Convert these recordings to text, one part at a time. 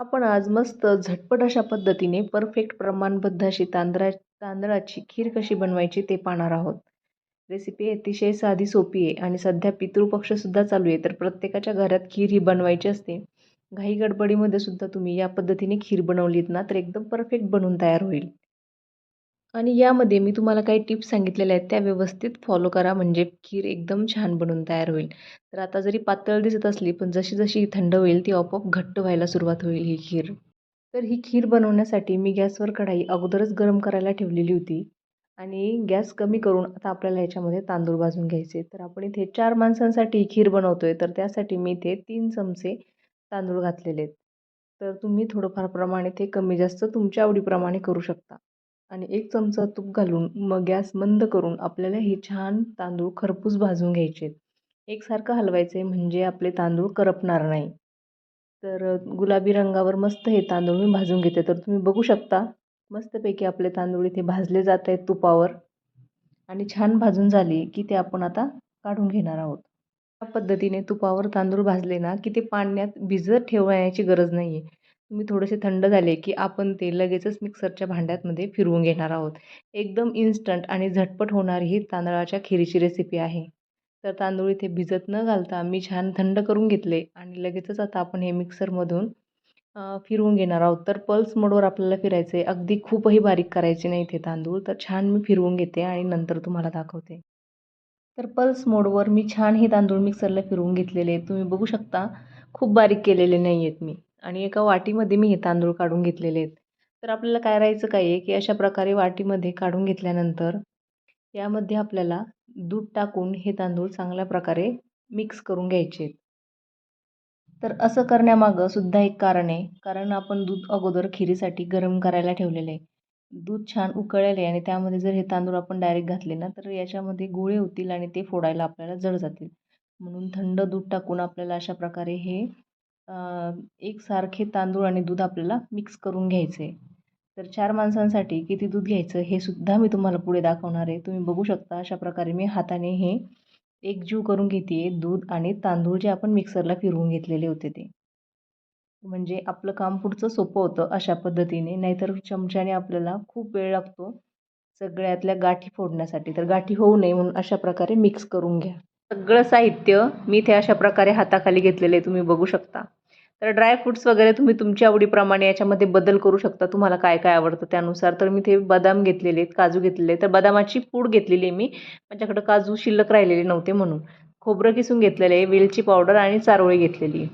आपण आज मस्त झटपट अशा पद्धतीने परफेक्ट प्रमाणबद्ध अशी तांदळा तांदळाची खीर कशी बनवायची ते पाहणार आहोत. रेसिपी अतिशय साधी सोपी आहे आणि सध्या पितृपक्षसुद्धा चालू आहे तर प्रत्येकाच्या घरात खीर ही बनवायची असते. घाई गडबडीमध्ये सुद्धा तुम्ही या पद्धतीने खीर बनवलीत ना तर एकदम परफेक्ट बनून तयार होईल. आणि यामध्ये मी तुम्हाला काही टिप्स सांगितलेल्या आहेत त्या व्यवस्थित फॉलो करा. म्हणजे खीर एकदम छान बनून तयार होईल. तर आता जरी पातळ दिसत असली पण जशी जशी थंड होईल ती आपोआप घट्ट व्हायला सुरुवात होईल ही खीर. तर ही खीर बनवण्यासाठी मी गॅसवर कढाई अगोदरच गरम करायला ठेवलेली होती. आणि गॅस कमी करून आता आपल्याला याच्यामध्ये तांदूळ भाजून घ्यायचे. तर आपण इथे चार माणसांसाठी खीर बनवतो आहे तर त्यासाठी मी इथे तीन चमचे तांदूळ घातलेले आहेत. तर तुम्ही थोडंफार प्रमाणे ते कमी जास्त तुमच्या आवडीप्रमाणे करू शकता. आणि एक चमचा तूप घालून मग गॅस मंद करून आपल्याला हे छान तांदूळ खरपूस भाजून घ्यायचे. आहेत एकसारखं हलवायचं आहे म्हणजे आपले तांदूळ करपणार नाही. तर गुलाबी रंगावर मस्त हे तांदूळ मी भाजून घेते. तर तुम्ही बघू शकता मस्तपैकी आपले तांदूळ इथे भाजले जात आहेत तुपावर. आणि छान भाजून झाली की ते आपण आता काढून घेणार आहोत. या पद्धतीने तुपावर तांदूळ भाजले ना की ते पाण्यात भिजत ठेवण्याची गरज नाही आहे तुम्ही थोडेसे थंड झाले की आपण ते लगेचच मिक्सरच्या भांड्यातमध्ये फिरवून घेणार आहोत. एकदम इन्स्टंट आणि झटपट होणारी ही तांदळाच्या खिरीची रेसिपी आहे. तर तांदूळ इथे भिजत न घालता मी छान थंड करून घेतले आणि लगेचच आता आपण हे मिक्सरमधून फिरवून घेणार आहोत. तर पल्स मोडवर आपल्याला फिरायचं आहे अगदी खूपही बारीक करायचे नाही इथे तांदूळ. तर छान मी फिरवून घेते आणि नंतर तुम्हाला दाखवते. तर पल्स मोडवर मी छान हे तांदूळ मिक्सरला फिरवून घेतलेले तुम्ही बघू शकता खूप बारीक केलेले नाही आहेत मी. आणि एका वाटीमध्ये मी हे तांदूळ काढून घेतलेले आहेत. तर आपल्याला काय राहायचं काय आहे की अशा प्रकारे वाटीमध्ये काढून घेतल्यानंतर यामध्ये आपल्याला दूध टाकून हे तांदूळ चांगल्या प्रकारे मिक्स करून घ्यायचे आहेत. तर असं करण्यामागं सुद्धा एक कारण आहे. कारण आपण दूध अगोदर खिरीसाठी गरम करायला ठेवलेलं आहे. दूध छान उकळलेलं आहे आणि त्यामध्ये जर हे तांदूळ आपण डायरेक्ट घातले ना तर याच्यामध्ये गोळे होतील आणि ते फोडायला आपल्याला जड जातील. म्हणून थंड दूध टाकून आपल्याला अशा प्रकारे हे एकसारखे तांदूळ आणि दूध आपल्याला मिक्स करून घ्यायचे. आहे तर चार माणसांसाठी किती दूध घ्यायचं हे सुद्धा मी तुम्हाला पुढे दाखवणार आहे. तुम्ही बघू शकता अशा प्रकारे मी हाताने हे एकजीव करून घेते दूध आणि तांदूळ जे आपण मिक्सरला फिरवून घेतलेले होते ते. म्हणजे आपलं काम पुढचं सोपं होतं अशा पद्धतीने. नाहीतर चमच्याने आपल्याला खूप वेळ लागतो सगळ्यातल्या गाठी फोडण्यासाठी. तर गाठी होऊ नये म्हणून अशा प्रकारे मिक्स करून घ्या. सगळं साहित्य मी ते अशा प्रकारे हाताखाली घेतलेले तुम्ही बघू शकता. तर ड्रायफ्रूट्स वगैरे तुम्ही तुमच्या आवडीप्रमाणे याच्यामध्ये बदल करू शकता. तुम्हाला काय काय आवडतं त्यानुसार. तर मी ते बदाम घेतलेले आहेत काजू घेतलेले तर बदामाची पूड घेतलेली आहे मी. माझ्याकडं काजू शिल्लक राहिलेले नव्हते म्हणून. खोबरं किसून घेतलेलं आहे वेलची पावडर आणि चारोळी घेतलेली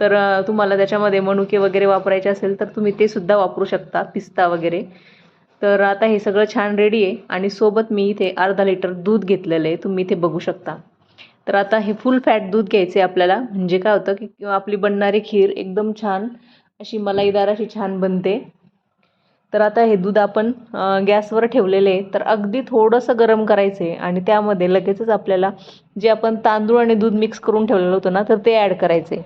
तर तुम्हाला त्याच्यामध्ये मनुके वगैरे वापरायचे असेल तर तुम्ही ते सुद्धा वापरू शकता पिस्ता वगैरे. तर आता हे सगळं छान रेडी आहे. आणि सोबत मी इथे अर्धा लिटर दूध घेतलेलं आहे. तुम्ही इथे बघू शकता. तर आता हे फुल फॅट दूध घ्यायचे आपल्याला. म्हणजे काय होतं की आपली बनणारी खीर एकदम छान अशी मलाईदार अशी छान बनते. तर आता हे दूध आपण गॅसवर ठेवलेले आहे. तर अगदी थोडंसं गरम करायचं आहे आणि त्यामध्ये लगेचच आपल्याला जे आपण तांदूळ आणि दूध मिक्स करून ठेवलेलं होतं ना तर ते ॲड करायचे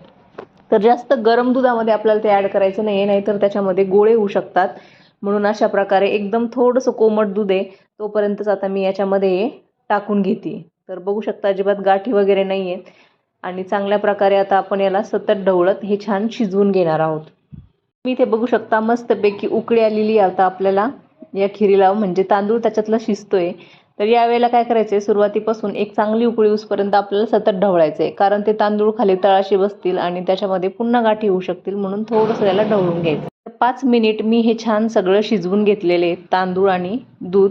तर जास्त गरम दुधामध्ये आपल्याला ते ॲड करायचं नाही आहे नाहीतर त्याच्यामध्ये गोळे होऊ शकतात. म्हणून अशा प्रकारे एकदम थोडंसं कोमट दूध आहे तोपर्यंतच आता मी याच्यामध्ये टाकून घेते. तर बघू शकता अजिबात गाठी वगैरे नाही आहेत आणि चांगल्या प्रकारे आता आपण याला सतत ढवळत हे छान शिजवून घेणार आहोत. तुम्ही इथे बघू शकता मस्तपैकी उकळी आलेली आता आपल्याला. या खिरीला म्हणजे तांदूळ त्याच्यातला शिजतोय. तर यावेळेला काय करायचं आहे सुरुवातीपासून एक चांगली उकळी उसपर्यंत आपल्याला सतत ढवळायचं आहे कारण ते तांदूळ खाली तळाशी बसतील आणि त्याच्यामध्ये पुन्हा गाठी होऊ शकतील म्हणून थोडंसं याला ढवळून घ्यायचं पाच मिनिट मी हे छान सगळं शिजवून घेतलेले तांदूळ आणि दूध.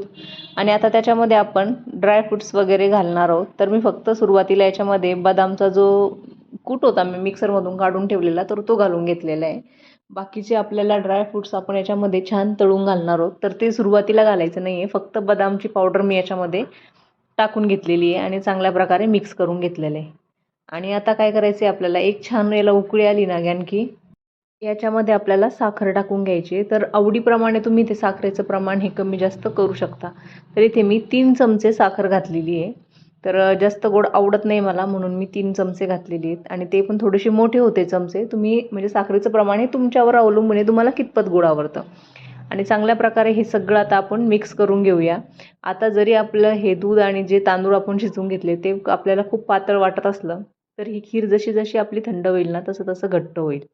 आणि आता त्याच्यामध्ये आपण ड्रायफ्रूट्स वगैरे घालणार आहोत. तर मी फक्त सुरुवातीला याच्यामध्ये बदामचा जो कूट होता मी मिक्सरमधून काढून ठेवलेला तर तो घालून घेतलेला आहे. बाकीचे आपल्याला ड्रायफ्रुट्स आपण याच्यामध्ये छान तळून घालणार आहोत. तर ते सुरुवातीला घालायचं नाही आहे फक्त बदामची पावडर मी याच्यामध्ये टाकून घेतलेली आहे आणि चांगल्या प्रकारे मिक्स करून घेतलेलं आहे. आणि आता काय करायचं आहे आपल्याला? एक छान याला उकळी आली ना की याच्यामध्ये आपल्याला साखर टाकून घ्यायची तर आवडीप्रमाणे तुम्ही ते साखरेचं प्रमाण हे कमी जास्त करू शकता. तर इथे मी तीन चमचे साखर घातलेली आहे. तर जास्त गोड आवडत नाही मला म्हणून मी तीन चमचे घातलेली आहेत. आणि ते पण थोडेसे मोठे होते चमचे. तुम्ही म्हणजे साखरेचं प्रमाण हे तुमच्यावर अवलंबून आहे. तुम्हाला कितपत गोड आवडतं. आणि चांगल्या प्रकारे हे सगळं आता आपण मिक्स करून घेऊया. आता जरी आपलं हे दूध आणि जे तांदूळ आपण शिजवून घेतले ते आपल्याला खूप पातळ वाटत असलं तर ही खीर जशी जशी आपली थंड होईल ना तसं तसं घट्ट होईल.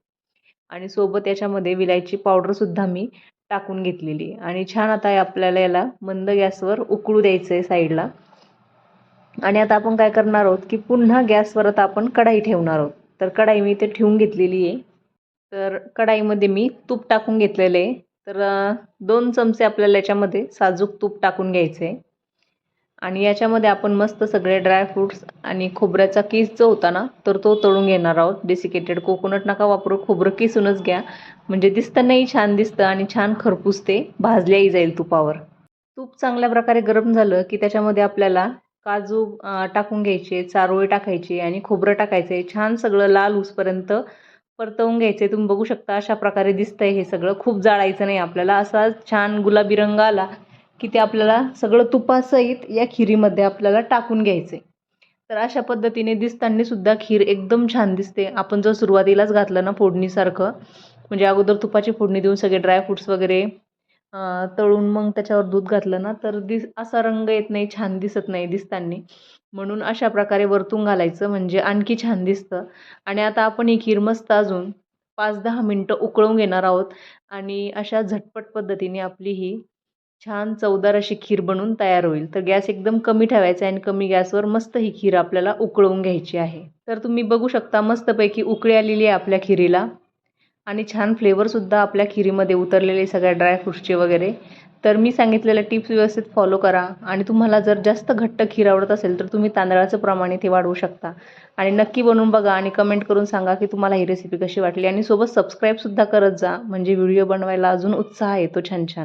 आणि सोबत याच्यामध्ये विलायची पावडरसुद्धा मी टाकून घेतलेली. आहे आणि छान आता आपल्याला याला मंद गॅसवर उकळू द्यायचं आहे साईडला आणि आता आपण काय करणार आहोत की पुन्हा गॅसवर आता आपण कढाई ठेवणार आहोत. तर कढाई मी इथे ठेवून घेतलेली आहे. तर कढाईमध्ये मी तूप टाकून घेतलेलं आहे. तर दोन चमचे आपल्याला याच्यामध्ये साजूक तूप टाकून घ्यायचं आहे आणि याच्यामध्ये आपण मस्त सगळे ड्रायफ्रूट्स आणि खोबऱ्याचा किस जो होता ना तर तो तळून घेणार आहोत. डेसिकेटेड कोकोनट नका वापरू खोबरं किसूनच घ्या. म्हणजे दिसतानाही छान दिसतं आणि छान खरपूस ते भाजल्याही जाईल तुपावर. तूप चांगल्या प्रकारे गरम झालं की त्याच्यामध्ये आपल्याला काजू टाकून घ्यायचे चारोळी टाकायचे आणि खोबरं टाकायचे छान सगळं लाल ऊसपर्यंत परतवून घ्यायचे तुम्ही बघू शकता अशा प्रकारे दिसतंय हे सगळं. खूप जाळायचं नाही आपल्याला. असा छान गुलाबी रंग आला की ते आपल्याला सगळं तुपासहित या खिरीमध्ये आपल्याला टाकून घ्यायचे. तर अशा पद्धतीने दिसताना सुद्धा खीर एकदम छान दिसते. आपण जर सुरुवातीलाच घातलं ना फोडणीसारखं म्हणजे अगोदर तुपाची फोडणी देऊन सगळे ड्रायफ्रुट्स वगैरे तळून मग त्याच्यावर दूध घातलं ना तर दिस असा रंग येत नाही छान दिसत नाही दिसताना. म्हणून अशा प्रकारे वरतून घालायचं म्हणजे आणखी छान दिसतं. आणि आता आपण ही खीर मस्त अजून पाच दहा मिनटं उकळून घेणार आहोत. आणि अशा झटपट पद्धतीने आपली ही छान चवदार अशी खीर बनून तयार होईल. तर गॅस एकदम कमी ठेवायचा आहे आणि कमी गॅसवर मस्त ही खीर आपल्याला उकळवून घ्यायची आहे. तर तुम्ही बघू शकता मस्तपैकी उकळी आलेली आहे आपल्या खिरीला. आणि छान फ्लेवरसुद्धा आपल्या खिरीमध्ये उतरलेले सगळ्या ड्रायफ्रूट्सचे वगैरे. तर मी सांगितलेल्या टिप्स व्यवस्थित फॉलो करा. आणि तुम्हाला जर जास्त घट्ट खीर आवडत असेल तर तुम्ही तांदळाचं प्रमाण इथे वाढवू शकता. आणि नक्की बनवून बघा आणि कमेंट करून सांगा की तुम्हाला ही रेसिपी कशी वाटली. आणि सोबत सबस्क्राईबसुद्धा करत जा. म्हणजे व्हिडिओ बनवायला अजून उत्साह येतो छान छान.